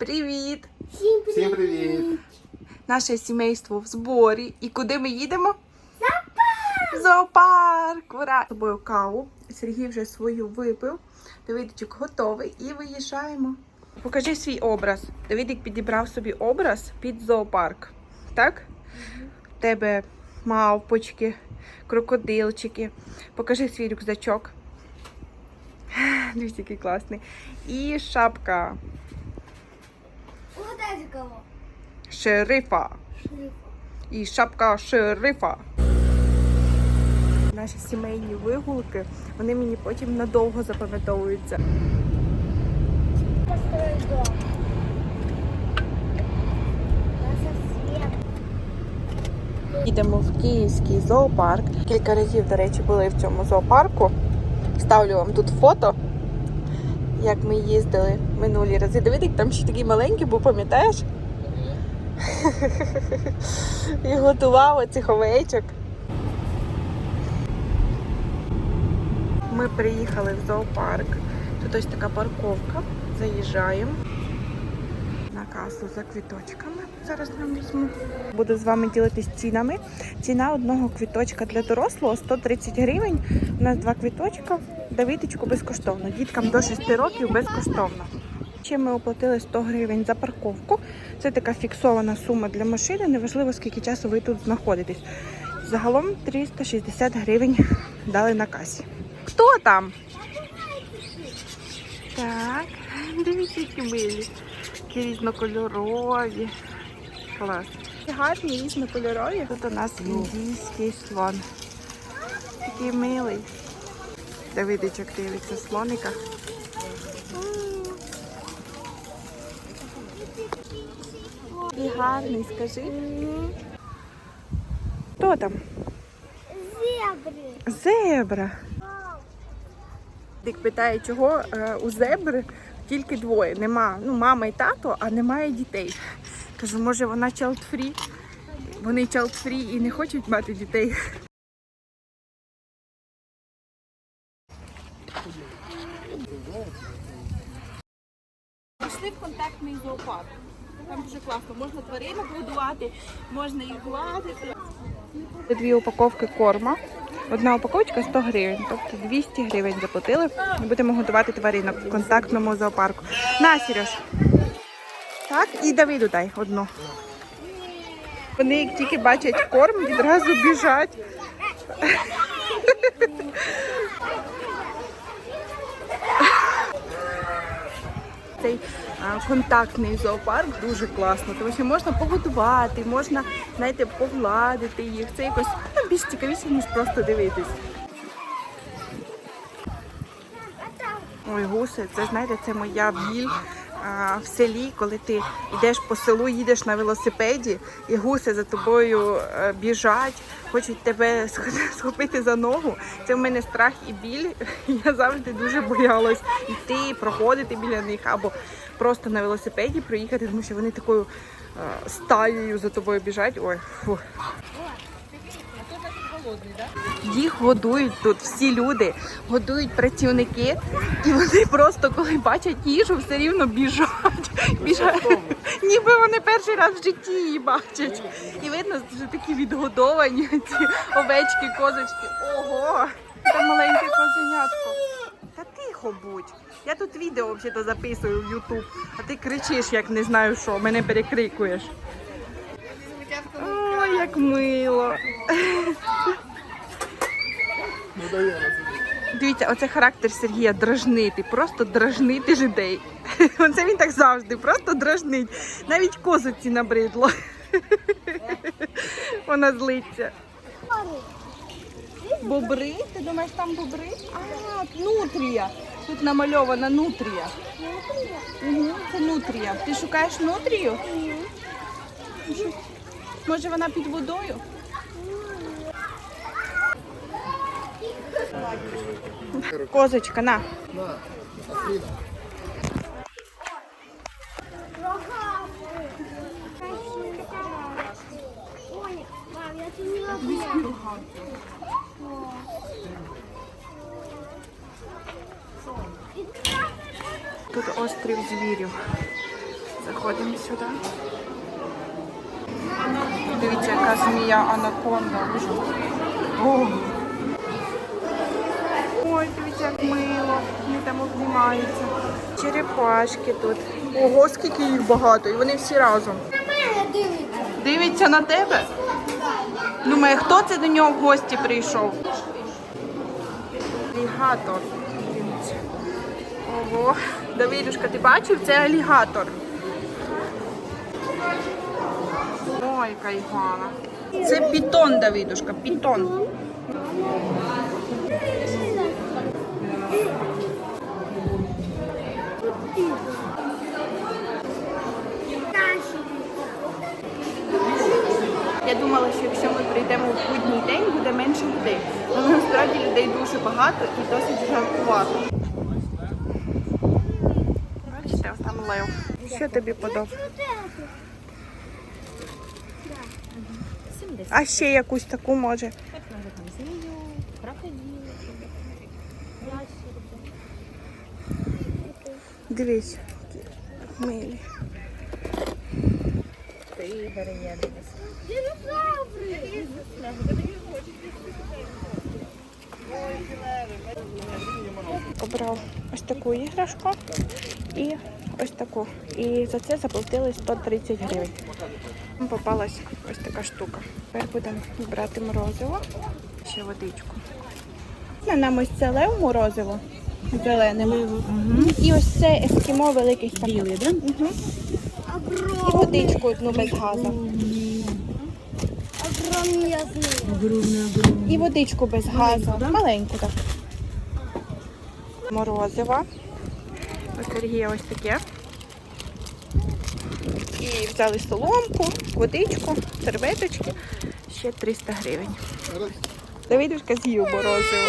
привіт! Всім привіт! Всім привіт! Наше сімейство в зборі. І куди ми їдемо? Зоопарк! Зоопарк! Ура! З тобою каву. Сергій вже свою випив. Давидичок готовий і виїжджаємо. Покажи свій образ. Давидик підібрав собі образ під зоопарк. Так? В тебе мавпочки, крокодилчики. Покажи свій рюкзачок. Дивіться, який класний. І шапка кого? шерифа. Шрифа. І шапка шерифа. Наші сімейні вигулки, вони мені потім надовго запам'ятовуються. Їдемо в Київський зоопарк. Кілька разів, до речі, були в цьому зоопарку. Ставлю вам тут фото, як ми їздили минулі рази. Давидик там ще такий маленький, був, пам'ятаєш? І готував оцих овечок. Ми приїхали в зоопарк. Тут ось така парковка. Заїжджаємо касу за квіточками. Зараз нам візьму. Буду з вами ділитись цінами. Ціна одного квіточка для дорослого 130 гривень. У нас два квіточка. Давидочку безкоштовно. Діткам до 6 років безкоштовно. Ще ми оплатили 100 гривень за парковку. Це така фіксована сума для машини. Неважливо, скільки часу ви тут знаходитесь. Загалом 360 гривень дали на касі. Хто там? Так, дивіться, які милі. Такі різнокольорові. Клас. Гарні, різнокольорові. Тут у нас індійський слон. Такий милий. Давидичок дивиться слоника. Такий гарний, скажи. Хто там? Зебры. Зебра. Дик питає, чого е, у зебри тільки двоє. Нема, ну, мама і тато, а немає дітей. Кажу, може вона child free? Вони child free і не хочуть мати дітей. Пішли в контактний зоопарк. Там дуже класно. Можна тваринок годувати, можна їх гладити. Дві упаковки корма. Одна упаковочка 100 гривень, тобто 200 гривень заплатили. І будемо готувати тваринок в контактному зоопарку. На, Сереж. Так, і Давиду дай одну. Вони як тільки бачать корм, відразу біжать. Контактний зоопарк дуже класно, тому що можна погодувати, можна, знаєте, погладити їх. Це якось ну, більш цікавіше, ніж просто дивитись. Ой, гуси, це знаєте, це моя біль в селі, коли ти йдеш по селу, їдеш на велосипеді, і гуси за тобою е, біжать, хочуть тебе схопити за ногу. Це в мене страх і біль. Я завжди дуже боялась йти, проходити біля них або просто на велосипеді проїхати, тому що вони такою е, стаєю за тобою біжать. Ой, фу. Їх годують тут всі люди, годують працівники, і вони просто, коли бачать їжу, все рівно біжать. біжать. Ніби вони перший раз в житті її бачать. І видно, що такі відгодовані ці овечки, козочки. Ого! Там маленьке козенятко. Та тихо будь. Я тут відео взагалі записую в Ютуб, а ти кричиш, як не знаю що, мене перекрикуєш. Як мило. Дивіться, оце характер Сергія дражнити, просто дражнити людей. Оце він так завжди, просто дражнить. Навіть козиці набридло. Вона злиться. Бобри? Ти думаєш, там бобри? А, нутрія. Тут намальована нутрія. Угу, це нутрія. Ти шукаєш нутрію? Може вона під водою? Козочка, на. Ой, мам, я тут не могу. Тут острів звірів. Заходимо сюди. Дивіться, яка змія анаконда. О. Ой, дивіться, як мило. Вони там обнімаються. Черепашки тут. Ого, скільки їх багато, і вони всі разом. Дивиться на тебе. Думає, хто це до нього в гості прийшов? Алігатор. Дивіться. Ого. Давидушка, ти бачив? Це алігатор. Ой, яка ігуана. Це пітон, Давидушка, пітон. Я думала, що якщо ми прийдемо в будній день, буде менше людей. Але насправді людей дуже багато і досить жаркувато. Бачите, там лев. Що тобі подобається? А ще якусь таку може. Дивись, які милі. Динозаври. Обрав ось таку іграшку і ось таку. І за це заплатили 130 гривень. Нам Попалась ось така штука. Тепер будемо брати морозиво, ще водичку. На нам ось це лев морозиво зелене. І ось це ескімо великий стакан. Білий, да? Угу. І водичку одну без газу. І водичку без газу. Маленьку так. Морозиво. У Сергія ось таке. І взяли соломку, водичку, серветочки. Ще 300 гривень. Давидушка з'їв морозиво.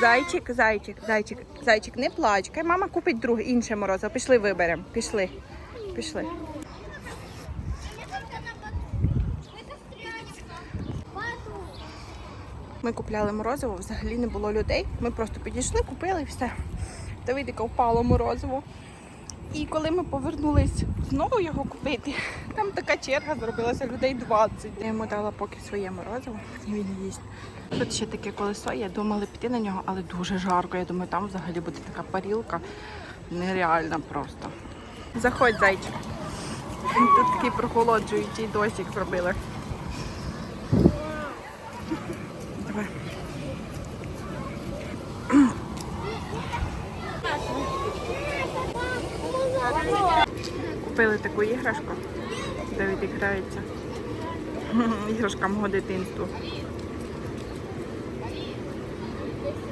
Зайчик, зайчик, зайчик, зайчик, не плач. Хай мама купить друге інше морозиво. Пішли виберемо. Пішли. Пішли. Ми купляли морозиво, взагалі не було людей. Ми просто підійшли, купили і все. Давидика впало морозиво. І коли ми повернулись знову його купити, там така черга зробилася людей 20. Я йому дала поки своє морозиво, і він їсть. Тут ще таке колесо, я думала піти на нього, але дуже жарко. Я думаю, там взагалі буде така парілка. Нереальна просто. Заходь, зайчик. Тут такий прохолоджуючий дощик зробили. Купили таку іграшку. де грається. Іграшка мого дитинства.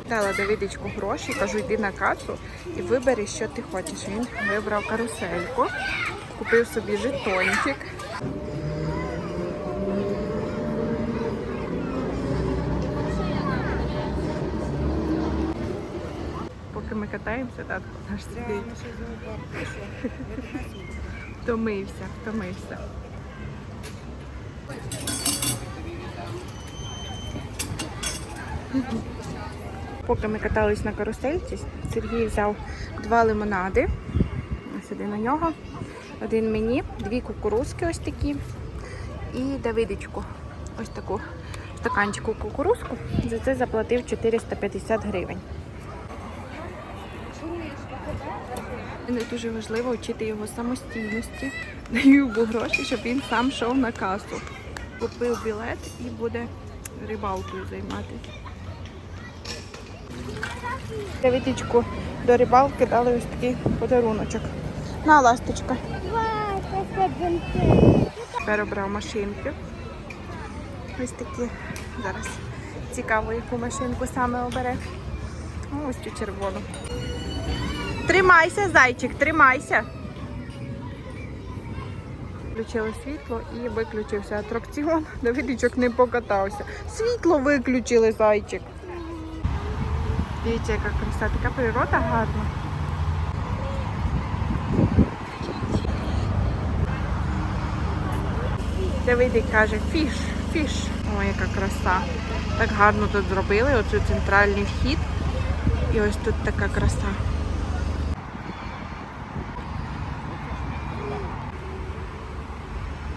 Дала Давидичку гроші, кажу, йди на касу і вибери, що ти хочеш. Він вибрав карусельку, купив собі жетончик. Катаємося, татко наш сидить. Втомився, втомився. Поки ми катались на карусельці, Сергій взяв два лимонади. Ось один на нього, один мені, дві кукурузки ось такі. І Давидичку ось таку стаканчику кукурузку. За це заплатив 450 гривень. Не дуже важливо вчити його самостійності. Даю йому гроші, щоб він сам йшов на касу. Купив білет і буде рибалкою займатися. Давидичку до рибалки дали ось такий подаруночок. На ласточка. Тепер обрав машинки. Ось такі. Зараз цікаво, яку машинку саме обере. Ось цю червону. Тримайся, зайчик, тримайся. Включили світло і виключився атракціон. Давидичок не покатався. Світло виключили, зайчик. Дивіться, яка краса, така природа гарна. Давидик каже, фіш, фіш. Ой, яка краса. Так гарно тут зробили, оцю центральний вхід. І ось тут така краса.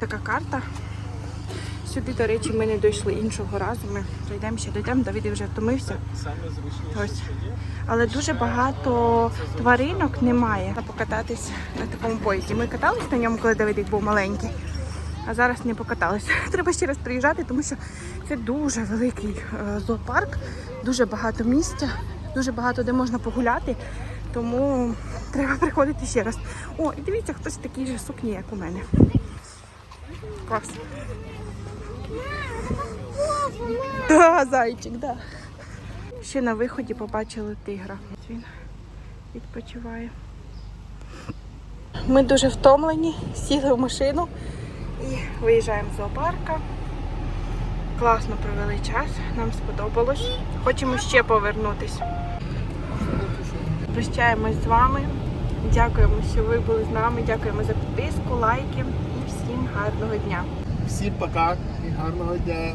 Така карта. Сюди, до речі, ми не дійшли іншого разу. Ми прийдемо ще дійдемо, Давид вже втомився. Але дуже багато тваринок немає. Покататись на такому поїзді. Ми катались на ньому, коли Давидик був маленький, а зараз не покатались. Треба ще раз приїжджати, тому що це дуже великий е, зоопарк, дуже багато місця, дуже багато де можна погуляти. Тому треба приходити ще раз. О, і дивіться, хтось в такій же сукні, як у мене. Клас. Да, зайчик, да. Ще на виході побачили тигра. Він відпочиває. Ми дуже втомлені, сіли в машину і виїжджаємо з зоопарка. Класно провели час, нам сподобалось. Хочемо ще повернутися. Прощаємось з вами. Дякуємо, що ви були з нами. Дякуємо за підписку, лайки гарного дня. Всім пока і гарного дня.